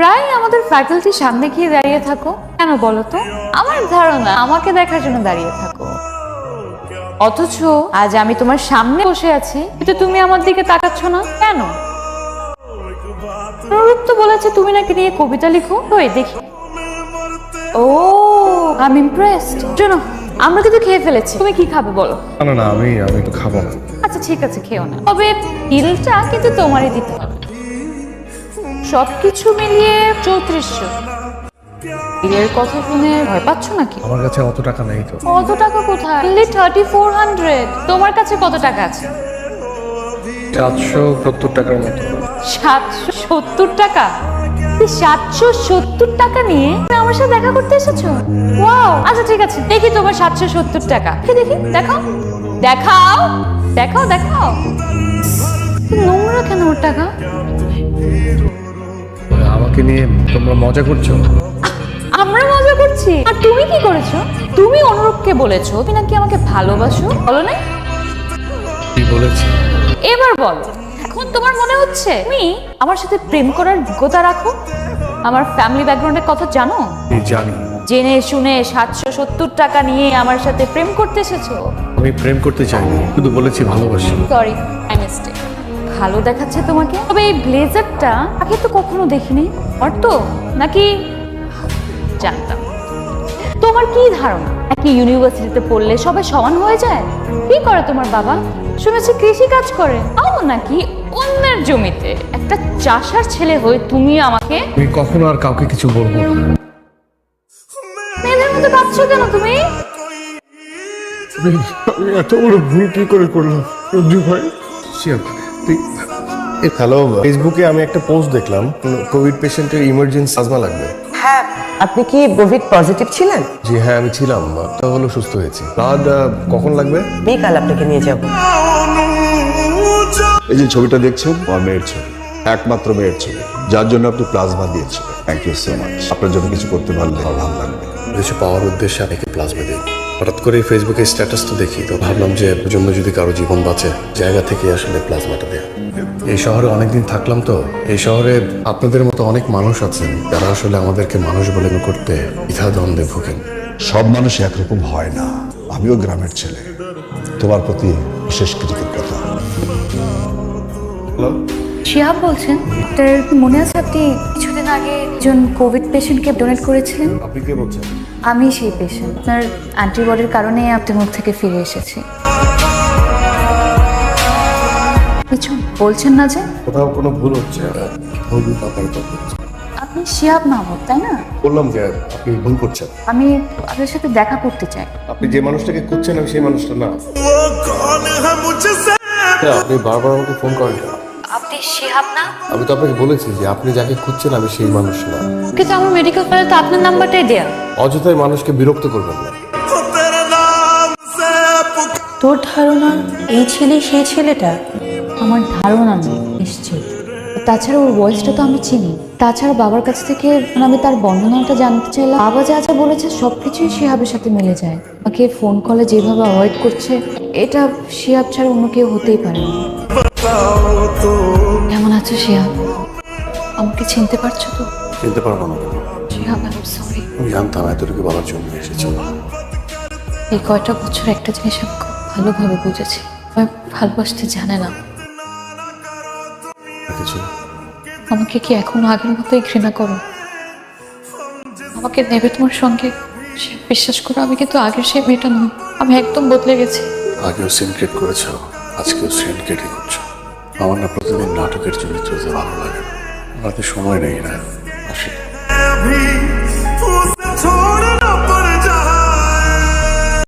প্রায় আমাদের ফ্যাকাল্টির সামনে গিয়ে দাঁড়িয়ে থাকো। কেন বলো তো? আমার ধারণা আমাকে দেখার জন্য দাঁড়িয়ে থাকো। অথচ আজ আমি তোমার সামনে বসে আছি কিন্তু তুমি আমার দিকে তাকাচ্ছ না। কেন? অনুরূপ তো বলেছে তুমি নাকি নিয়ে কবিতা লিখো? ওই দেখি। ও আই ইমপ্রেসড শোনো আমরা কিন্তু খেয়ে ফেলেছি। তুমি কি খাবে বলো? না না আমি আমি একটু খাব না। আচ্ছা ঠিক আছে খেও না। তবে বিলটা কিন্তু তোমারই দিতে হবে। সবকিছু মিলিয়ে চৌত্রিশশো। বিলের কথা শুনে ভয় পাচ্ছ নাকি? আমার কাছে অত টাকা নেই তো। কত টাকা কোথায়? অনলি থার্টি ফোর হান্ড্রেড তোমার কাছে কত টাকা আছে? সাতশো সত্তর টাকার মতো। সাতশো সত্তর টাকা? সাতশো সত্তর টাকা নিয়ে তুমি আমার সাথে দেখা করতে এসেছ? ওয়াও আচ্ছা ঠিক আছে। দেখি তোমার সাতশো সত্তর টাকা। দেখি দেখি দেখাও। দেখাও! দেখাও দেখাও। নোংরা কেন ওর টাকা? আমাকে নিয়ে তোমরা মজা করছ? আমরা মজা করছি। আর তুমি কি করেছ? তুমি অনুরূপকে বলেছ তুমি নাকি আমাকে ভালোবাসো? বলো না কি বলেছি? এবার বলো। এখন তোমার মনে হচ্ছে তুমি আমার সাথে প্রেম করার যোগ্যতা রাখো? আমার ফ্যামিলি ব্যাকগ্রাউন্ডের কথা জানো? আমি জানি। জেনে শুনে সাতশো সত্তর টাকা নিয়ে আমার সাথে প্রেম করতে এসেছ? আমি প্রেম করতে চাইনি শুধু বলেছি ভালোবাসি। সরি আই মিস্টেক ভালো দেখাচ্ছে তোমাকে? তবে এই ব্লেজারটা আগে তো কখনো দেখিনি। আর তো নাকি? জানতাম। তোমার কি ধারণা? একই ইউনিভার্সিটিতে পড়লে সবাই সমান হয়ে যায়? কি করে তোমার বাবা? শুনেছি কৃষি কাজ করে। তাও নাকি অন্যের জমিতে একটা চাষার ছেলে হয়ে তুমি আমাকে আমি কখনো আর কাউকে কিছু বলব না। মেয়েদের মধ্যে ভাবছ কেন তুমি? আমি এত বড় ভুল কি করে করলাম রঞ্জু ভাই? তুই হ্যালো ফেসবুকে আমি একটা পোস্ট দেখলাম কোভিড পেশেন্টের ইমার্জেন্সি আজমা লাগবে। হ্যাঁ আপনি কি কোভিড পজিটিভ ছিলেন? জি হ্যাঁ আমি ছিলাম তা হলো সুস্থ হয়েছি। ব্লাড কখন লাগবে? বিকাল আপনাকে নিয়ে যাব। এই যে ছবিটা দেখছেন আমার মেয়ের ছবি একমাত্র মেয়ের ছবি যার জন্য আপনি প্লাজমা দিয়েছেন থ্যাংক ইউ সো মাচ আপনার জন্য কিছু করতে পারলে ভালো লাগবে। কিছু পাওয়ার উদ্দেশ্যে আমি প্লাজমা দিই। হঠাৎ করে ফেসবুকে স্ট্যাটাসটা দেখি তো ভাবলাম যে এর জন্য যদি কারও জীবন বাঁচে জায়গা থেকে আসলে প্লাজমাটা দেয়া। এই শহরে অনেকদিন থাকলাম তো এই শহরে আপনাদের মতো অনেক মানুষ আছেন যারা আসলে আমাদেরকে মানুষ বলে করতে দ্বিধা দ্বন্দ্বে ভুগেন। সব মানুষ একরকম হয় না। আমিও গ্রামের ছেলে। তোমার প্রতি বিশেষ কৃতজ্ঞতা। হ্যালো শিহাব বলছেন আপনার মনে আছে আপনি কিছুদিন আগে একজন কোভিড পেশেন্টকে ডোনেট করেছিলেন? আপনি কে বলছেন? আমি সেই পেশেন্ট আপনার অ্যান্টিবডির কারণে আপনার মুখ থেকে ফিরে এসেছি। কিছু বলছেন না যে? কোথাও কোনো ভুল হচ্ছে? ভুল। আপনি শিহাব মাহমুদ তাই না? বললাম যে আপনি ভুল করছেন। আমি আপনার সাথে দেখা করতে চাই। আপনি যে মানুষটাকে খুঁজছেন আমি সেই মানুষটা না। হ্যাঁ, আপনি বারবার আমাকে ফোন করেন কেন? আপনি শিহাব না? আমি তো আপনাকে বলেছি যে আপনি যাকে খুঁজছেন আমি সেই মানুষ না। কিন্তু আমার মেডিকেল কলেজ তো আপনার নাম্বারটাই দেয়া। অযথাই মানুষকে বিরক্ত করবেন না। তোর ধারণা এই ছেলে সেই ছেলেটা? আমার ধারণা নেই নিশ্চিত তাছাড়া ওর ভয়েসটা তো আমি চিনি। তাছাড়া বাবার কাছ থেকে আমি তার বর্ণনাটা জানতে চাইলাম। বাবা যা যা বলেছে সব কিছুই শিহাবের সাথে মিলে যায়। আমাকে ফোন কলে যেভাবে অ্যাভয়েড করছে এটা শিহাব ছাড়া অন্য কেউ হতেই পারে না। কেমন আছো শিহাব আমাকে চিনতে পারছ তো? চিনতে পারব না কেন? আই সরি আমি জানতাম এতটুকু বলার জন্য এসেছি। এই কয়টা বছর একটা জিনিস আমি খুব ভালোভাবে বুঝেছি। আমি ভালোবাসতে জানে না। কিছু আমাকে কি এখনও আগের মতোই ঘৃণা করো? আমাকে নেবে তোমার সঙ্গে? সে বিশ্বাস করো আমি কিন্তু আগের সেই মেয়েটা নই। আমি একদম বদলে গেছি। আগেও সিনক্রেট করেছ আজকেও সিনক্রেটই করছ আমার না প্রতিদিন নাটকের চরিত্র যে ভালো লাগে। না সময় নেই না আসে।